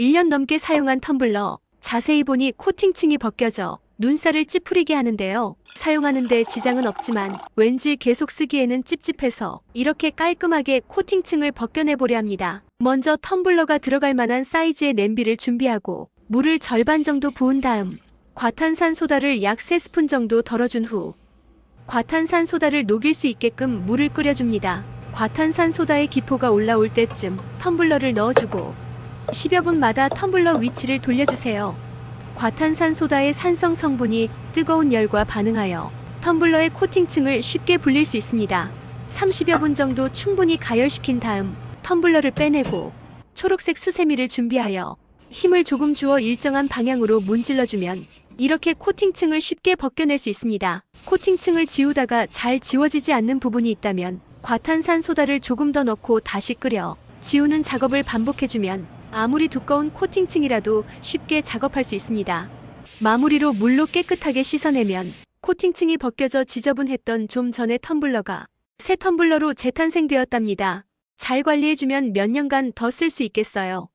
1년 넘게 사용한 텀블러. 자세히 보니 코팅층이 벗겨져 눈살을 찌푸리게 하는데요. 사용하는데 지장은 없지만 왠지 계속 쓰기에는 찝찝해서 이렇게 깔끔하게 코팅층을 벗겨내보려 합니다. 먼저 텀블러가 들어갈 만한 사이즈의 냄비를 준비하고 물을 절반 정도 부은 다음 과탄산 소다를 약 3스푼 정도 덜어준 후 과탄산 소다를 녹일 수 있게끔 물을 끓여줍니다. 과탄산 소다의 기포가 올라올 때쯤 텀블러를 넣어주고 10여 분마다 텀블러 위치를 돌려주세요. 과탄산 소다의 산성 성분이 뜨거운 열과 반응하여 텀블러의 코팅층을 쉽게 불릴 수 있습니다. 30여 분 정도 충분히 가열시킨 다음 텀블러를 빼내고 초록색 수세미를 준비하여 힘을 조금 주어 일정한 방향으로 문질러주면 이렇게 코팅층을 쉽게 벗겨낼 수 있습니다. 코팅층을 지우다가 잘 지워지지 않는 부분이 있다면 과탄산 소다를 조금 더 넣고 다시 끓여 지우는 작업을 반복해주면 아무리 두꺼운 코팅층이라도 쉽게 작업할 수 있습니다. 마무리로 물로 깨끗하게 씻어내면 코팅층이 벗겨져 지저분했던 좀 전의 텀블러가 새 텀블러로 재탄생되었답니다. 잘 관리해주면 몇 년간 더 쓸 수 있겠어요.